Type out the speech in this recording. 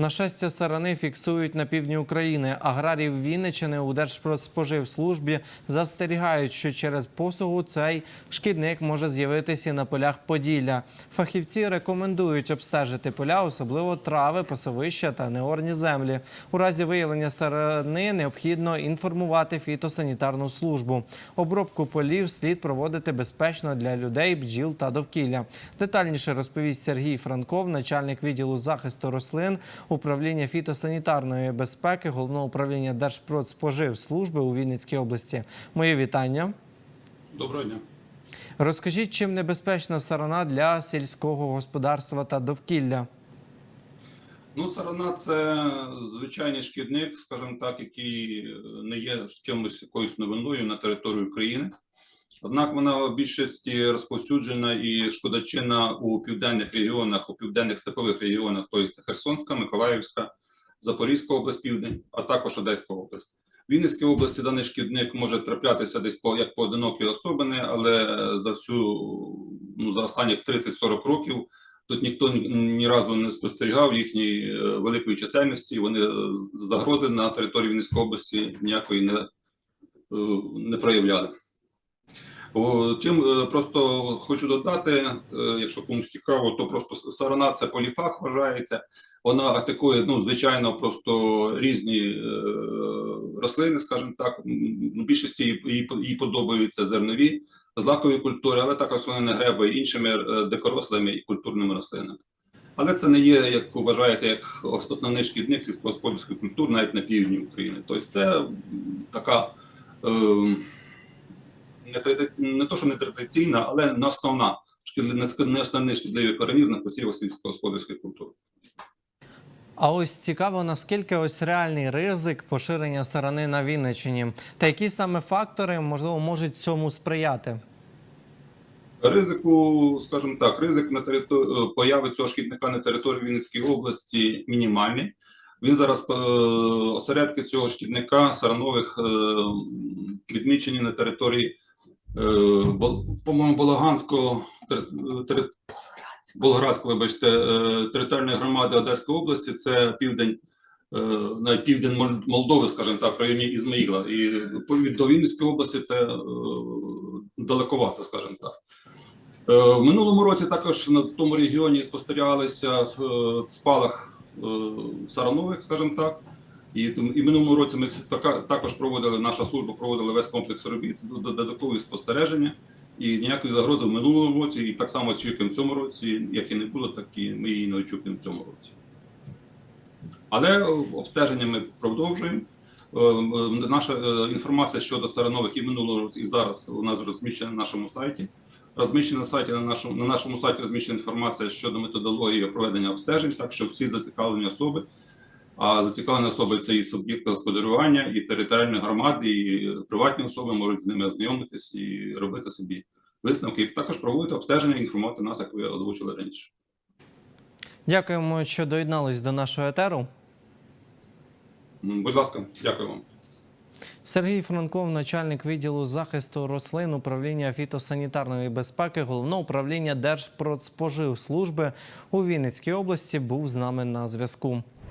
Нашестя сарани фіксують на півдні України. Аграрів Вінничини у Держпродспоживслужбі застерігають, що через посугу цей шкідник може з'явитися на полях Поділля. Фахівці рекомендують обстежити поля, особливо трави, пасовища та неорні землі. У разі виявлення сарани необхідно інформувати фітосанітарну службу. Обробку полів слід проводити безпечно для людей, бджіл та довкілля. Детальніше розповість Сергій Франков, начальник відділу захисту рослин, управління фітосанітарної безпеки, головного управління Держпродспоживслужби у Вінницькій області. Моє вітання. Доброго дня. Розкажіть, чим небезпечна сарана для сільського господарства та довкілля? Ну, сарана це звичайний шкідник, скажімо так, який не є чимось якоюсь новиною на території України. Однак вона в більшості розповсюджена і шкодочинна у південних регіонах, у південних степових регіонах, тобто Херсонська, Миколаївська, Запорізька область, Південь, а також Одеська область. В Вінницькій області даний шкідник може траплятися десь як поодинокі особини, але за всю ну, за останніх 30-40 років Тут ніхто ні, ні разу не спостерігав їхньої е, великої чисельності. Вони е, загрози на території Вінницької області ніякої не, е, не проявляли. Чим е, просто хочу додати, е, якщо комусь цікаво, то просто сарана це поліфаг вважається. Вона атакує, ну, звичайно, просто різні е, рослини, скажімо так. Більшості їй, подобаються зернові злакові культури, але також вони не гребає іншими дикорослими і культурними рослинами. Але це не є, як вважається, як основний шкідник сільськогосподарських культур навіть на півдні України. Тобто це така е, не, традиці... не то, що не традиційна, але не основна не основний шкідливий організм на посівах сільськогосподарських культур. А ось цікаво, наскільки ось реальний ризик поширення сарани на Вінниччині, та які саме фактори можливо можуть цьому сприяти? Ризику, скажімо так, ризик на території появи цього шкідника на території Вінницької області мінімальний. Він зараз е, осередки цього шкідника саранових е, відмічені на території, е, по-моєму, Боломганського тери- тери- Болградської, вибачте, е, територіальної громади Одеської області. Це південь, е, навіть південь Мол- Молдови, скажімо так, в районі Ізмаїла. І до Вінницької області це е, далековато, скажімо так. Е, В минулому році також на тому регіоні спостерігалися е, спалах е, саранових, скажімо так. І, і минулому році ми також проводили, наша служба проводила весь комплекс робіт, додаткові спостереження. І ніякої загрози в минулому році, і так само очікуємо в цьому році, як і не було, так і ми її не очікуємо в цьому році. Але обстеження ми продовжуємо. Е, е, Наша е, інформація щодо саранових і минулого року, і зараз у нас розміщена на нашому сайті. Розміщена на сайті на нашому на нашому сайті розміщена інформація щодо методології проведення обстежень, так що всі зацікавлені особи, а зацікавлені особи це і суб'єкти господарювання, і територіальні громади, і приватні особи можуть з ними ознайомитись і робити собі висновки. І також проводити обстеження, і інформувати нас, як ви озвучили раніше. Дякуємо, що доєднались до нашого етеру. Будь ласка, дякую вам. Сергій Франков, начальник відділу захисту рослин управління фітосанітарної безпеки, головного управління Держпродспоживслужби у Вінницькій області, був з нами на зв'язку.